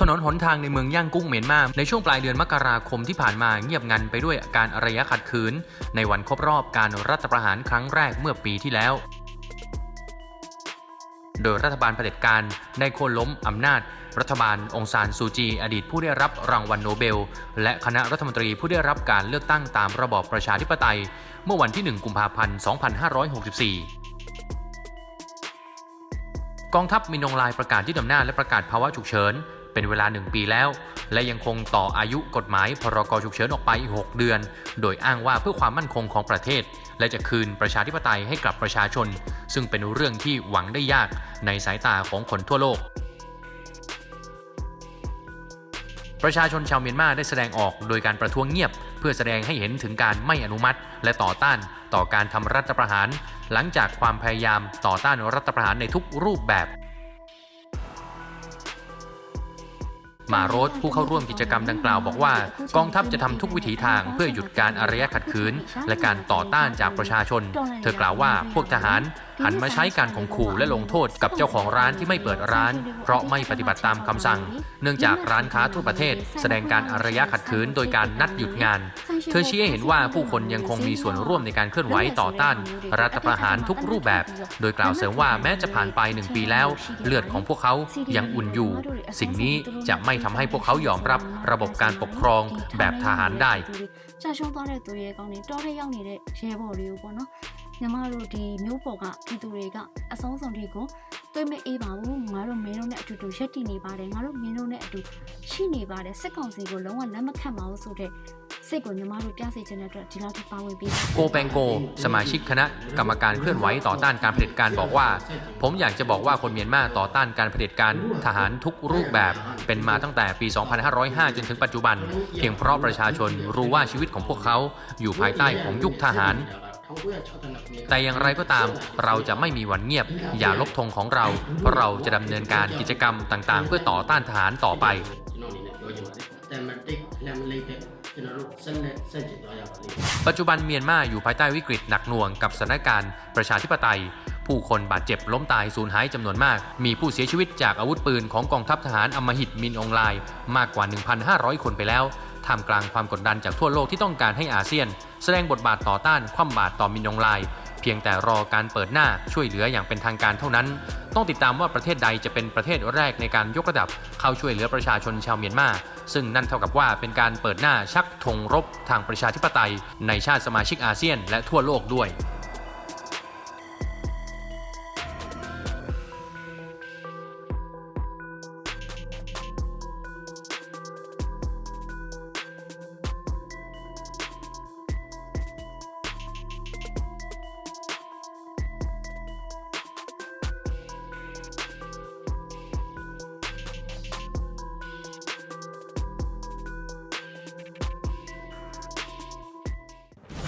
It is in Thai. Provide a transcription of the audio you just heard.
ถนนหนทางในเมืองย่างกุ้งเมียนมาในช่วงปลายเดือนมกราคมที่ผ่านมาเงียบงันไปด้วยการอารยะขัดขืน ในวันครบรอบการรัฐประหารครั้งแรกเมื่อปีที่แล้ว โดยรัฐบาลเผด็จการได้โค่นล้มอำนาจ รัฐบาลองซานซูจี อดีตผู้ได้รับรางวัลโนเบล และคณะรัฐมนตรีผู้ได้รับการเลือกตั้งตามระบอบประชาธิปไตย เมื่อวันที่ 1 กุมภาพันธ์ 2564กองทัพมินองลายประกาศที่ดำหน้าจและประกาศภาวะฉุกเฉิน เป็นเวลา 1 ปีแล้ว และยังคงต่ออายุกฎหมายพรกฉุกเฉินออกไปอีก 6 เดือน โดยอ้างว่าเพื่อความมั่นคงของประเทศ และจะคืนประชาธิปไตยให้กับประชาชน ซึ่งเป็นเรื่องที่หวังได้ยากในสายตาของคนทั่วโลกประชาชนชาวเมียนมาได้แสดงออกโดยการประท้วงเงียบ เพื่อแสดงให้เห็นถึงการไม่อนุมัติ และต่อต้านต่อการทำรัฐประหาร หลังจากความพยายามต่อต้านรัฐประหารในทุกรูปแบบ มาโรสผู้เข้าร่วมกิจกรรมดังกล่าวบอกว่า กองทัพจะทำทุกวิถีทางเพื่อหยุดการอารยะขัดขืน และการต่อต้านจากประชาชน เธอกล่าวว่าพวกทหารหันมาใช้การข่มขู่และลงโทษกับเจ้าของร้านที่ไม่เปิดร้าน เพราะไม่ปฏิบัติตามคำสั่ง เนื่องจากร้านค้าทั่วประเทศ แสดงการอารยะขัดขืนโดยการนัดหยุดงาน เธอชี้ให้เห็นว่าผู้คนยังคงมีส่วนร่วมในการเคลื่อนไหวต่อต้าน รัฐประหารทุกรูปแบบ โดยกล่าวเสริมว่าแม้จะผ่านไปหนึ่งปีแล้ว เลือดของพวกเขายังอุ่นอยู่ สิ่งนี้จะไม่ทำให้พวกเขายอมรับระบบการปกครองแบบทหารได้ ကြာရှုံးသွားတဲ့သူရဲကောင်းတွေတောထဲရောက်နေတဲ့ရဲဘော်တွေကိုပေါ့နော်ညီမတို့ဒီမျိုးပေါ်ကပြည်သူတွေကအဆုံးစွန်တွေကိုတွေးမအေးပါဘူးငါတို့မင်းတို့နဲ့အတူတူရက်တည်နေပါတယ်ငါတို့မင်းတို့နဲ့အတူရှိနေပါတယ်စစ်ကောင်စီကိုလုံးဝလက်မခံပါဘူးဆိုတဲ့ စိတ်ကိုညီမတို့ပြစေချင်တဲ့အတွက်ဒီလောက်ထိပါဝင်ပြီး โกแปงโก สมาชิกคณะกรรมการเคลื่อนไหวต่อต้านการเผด็จการบอกว่า ผมอยากจะบอกว่าคนเมียนมาต่อต้านการเผด็จการทหารทุกรูปแบบ เป็นมาตั้งแต่ปี 2505 จนถึงปัจจุบัน เพียงเพราะประชาชนรู้ว่าชีวิตของพวกเขาอยู่ภายใต้ของยุคทหาร แต่อย่างไรก็ตามเราจะไม่มีวันเงียบ อย่าลบธงของเรา เพราะเราจะดำเนินการกิจกรรมต่างๆ เพื่อต่อต้านทหารต่อไป ကျွန်တော်အနေနဲ့ပြောချင်ပါတယ်တမန်တိတ်လမ်းမလေးပဲ ကျွန်တော်တို့ဆက်လက်ဆန့်ကျင်သွားရပါလိမ့်မယ် ปัจจุบันเมียนมาอยู่ภายใต้วิกฤตหนักหน่วงกับสถานการณ์ประชาธิปไตย ผู้คนบาดเจ็บล้มตายสูญหายจำนวนมาก มีผู้เสียชีวิตจากอาวุธปืนของกองทัพทหารอำมหิตมินอองไลน์มากกว่า 1,500 คนไปแล้วท่ามกลางความกดดันจากทั่วโลกที่ต้องการให้อาเซียน แสดงบทบาทต่อต้านคว่ำบาตรต่อมินอองไลน์เพียงแต่รอการเปิดหน้าช่วยเหลืออย่างเป็นทางการเท่านั้น ต้องติดตามว่าประเทศใดจะเป็นประเทศแรกในการยกระดับเข้าช่วยเหลือประชาชนชาวเมียนมา ซึ่งนั่นเท่ากับว่าเป็นการเปิดหน้าชักธงรบทางประชาธิปไตย ในชาติสมาชิกอาเซียนและทั่วโลกด้วย